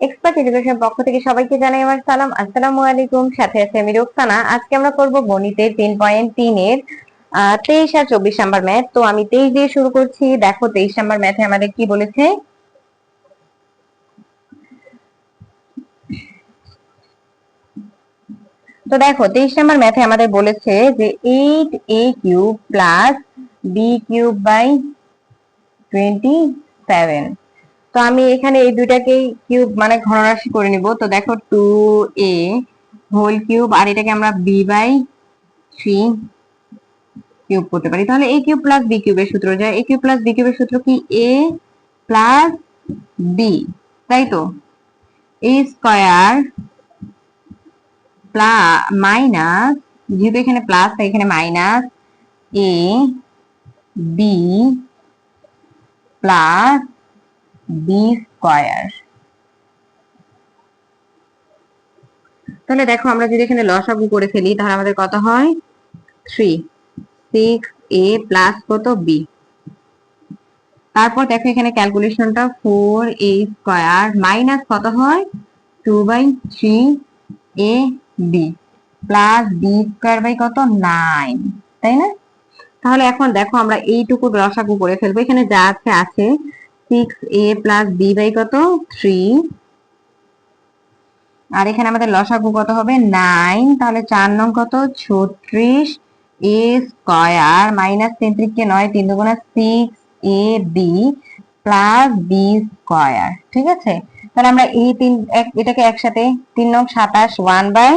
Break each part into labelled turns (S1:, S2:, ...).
S1: Expert education পক্ষ থেকে সবাইকে জানাই আমার সালাম। আসসালামু আলাইকুম, সাথে আছে আমি রোকসানা। আজকে আমরা করব গণিতের তিন পয়েন্ট তিনের তেইশ আর চব্বিশ নাম্বার ম্যাথ তো আমি তেইশ দিয়ে শুরু করছি। দেখো তেইশ নাম্বার ম্যাথে আমাদের কি বলেছে? তো দেখো, তেইশ নাম্বার ম্যাথে আমাদের বলেছে যে eight a cube plus b cube by twenty seven তো আমি এখানে এই দুইটাকেই কিউব মানে ঘনরাশি করে নিব। তো দেখো টু এ হোল কিউব আর এটাকে আমরা বি বাই থ্রি কিউব করতে পারি। তাহলে এ কিউব প্লাস বি কিউবের সূত্র যায়। এ কিউব প্লাস বি কিউবের সূত্র কি? এ প্লাস বি তাই তো? এ স্কয়ার প্লাস মাইনাস যেহেতু এখানে প্লাস তাই এখানে minus a b plus b square তাহলে দেখো, আমরা যদি এখানে লসাগু করে ফেলি, তাহলে আমাদের কত হয়? থ্রি সিক্স এ প্লাস কত বি তারপর দেখো এখানে ক্যালকুলেশনটা ফোর এ স্কয়ার মাইনাস কত হয়? Two by three a b plus b square by কত? নাইন তাই না? তাহলে এখন দেখো, আমরা এইটুকু রসাগু করে ফেলব। এখানে যা আছে আছে। Six a plus b by কত? থ্রি আর এখানে আমাদের লসাগু কত হবে? নাইন তাহলে চার নং কত? ছত্রিশ এ স্কয়ার মাইনাস নয়, তিন দুগুণা six A B plus B square ঠিক আছে? তাহলে আমরা এই তিন এটাকে একসাথে তিন নং সাতাশ ওয়ান বাই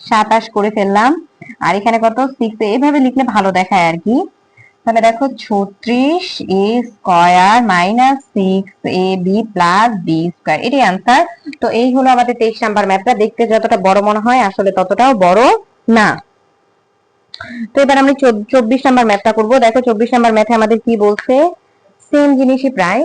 S1: সাতাশ করে ফেললাম। আর এখানে কত? সিক্স এইভাবে লিখলে ভালো দেখায় আর কি। তাহলে দেখো ছত্রিশ A square minus six A B plus B square এটি আনসার তো এই হলো আমাদের তেইশ নাম্বার ম্যাথটা দেখতে যতটা বড় মনে হয় আসলে ততটাও বড় না। তো এবার আমরা চব্বিশ নাম্বার ম্যাথটা করব। দেখো চব্বিশ নাম্বার ম্যাথে আমাদের কি বলছে? সেম জিনিসই প্রায়।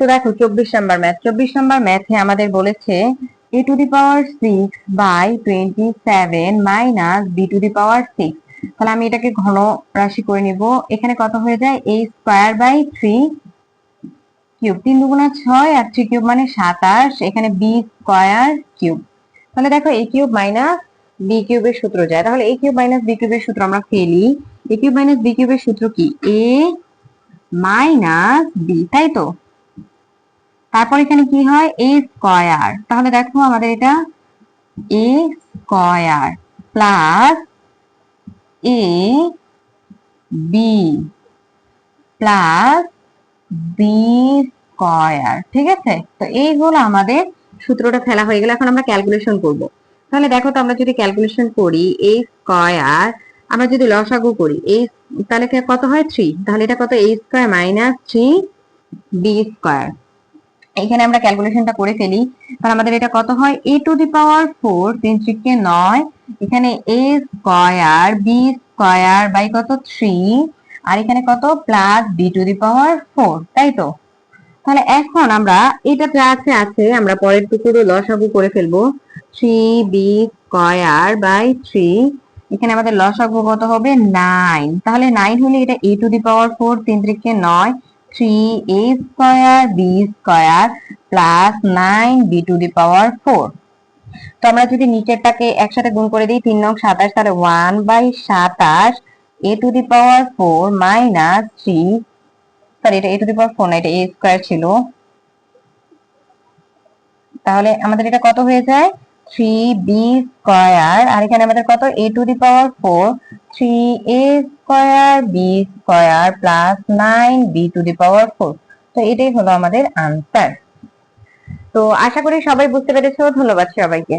S1: তো দেখো, চব্বিশ নাম্বার ম্যাথ চব্বিশ নাম্বার ম্যাথে আমাদের বলেছে A to the power six by twenty seven minus B to the power six তাহলে আমি এটাকে ঘন রাশি করে নিব। এখানে কত হয়ে যায়? A square by three cube তিন দুগুণা ছয় আর থ্রি কিউব মানে সাতাশ। এখানে বি স্কোয়ার কিউব তাহলে দেখো এ কিউব মাইনাস বি কিউবের সূত্র যায়। তাহলে এ কিউব মাইনাস বি কিউবের সূত্র আমরা ফেলি। এ কিউব মাইনাস বি কিউবের সূত্র কি? এ মাইনাস বি তাই তো? তারপর এখানে কি হয়? এ স্কয়ার তাহলে দেখো আমাদের এটা A square plus A B plus B square ঠিক আছে? তো এই হলো আমাদের সূত্রটা ফেলা হয়ে গেল। এখন আমরা ক্যালকুলেশন করব। তাহলে দেখো তো আমরা যদি ক্যালকুলেশন করি এ স্কয়ার আমরা যদি লসাগু করি এই তাহলে কত হয়? থ্রি তাহলে এটা কত? A square minus three B square এখানে আমরা ক্যালকুলেশনটা করে ফেলি। তাহলে আমাদের এটা কত হয়? এ টু দি পাওয়ার ফোর তিন ত্রিকে নয়। এখানে A square B square by কত? থ্রি আর এখানে কত? Plus B to the power four তাই তো? তাহলে এখন আমরা এটা আছে আছে। আমরা পরের টুকুরো লসাগু করে ফেলব। Three B square by three এখানে আমাদের লসাগু কত হবে? নাইন তাহলে নাইন হলে এটা A to the power four তিন ত্রিকে নয়। Three A square B square plus nine B to the power four তো আমরা যদি নিচেরটাকে একসাথে গুণ করে দিই, তিন নং সাতাশ, তাহলে ওয়ান বাই সাতাশ A to the power four minus three sorry এটা A to the power four না, এটা এ স্কয়ার ছিল। তাহলে আমাদের এটা কত হয়ে যায়? থ্রি বি স্কয়ার আর এখানে আমাদের কত? A to the power four three A square B square plus nine B to the power four তো এটাই হলো আমাদের আনসার তো আশা করি সবাই বুঝতে পেরেছ। ধন্যবাদ সবাইকে।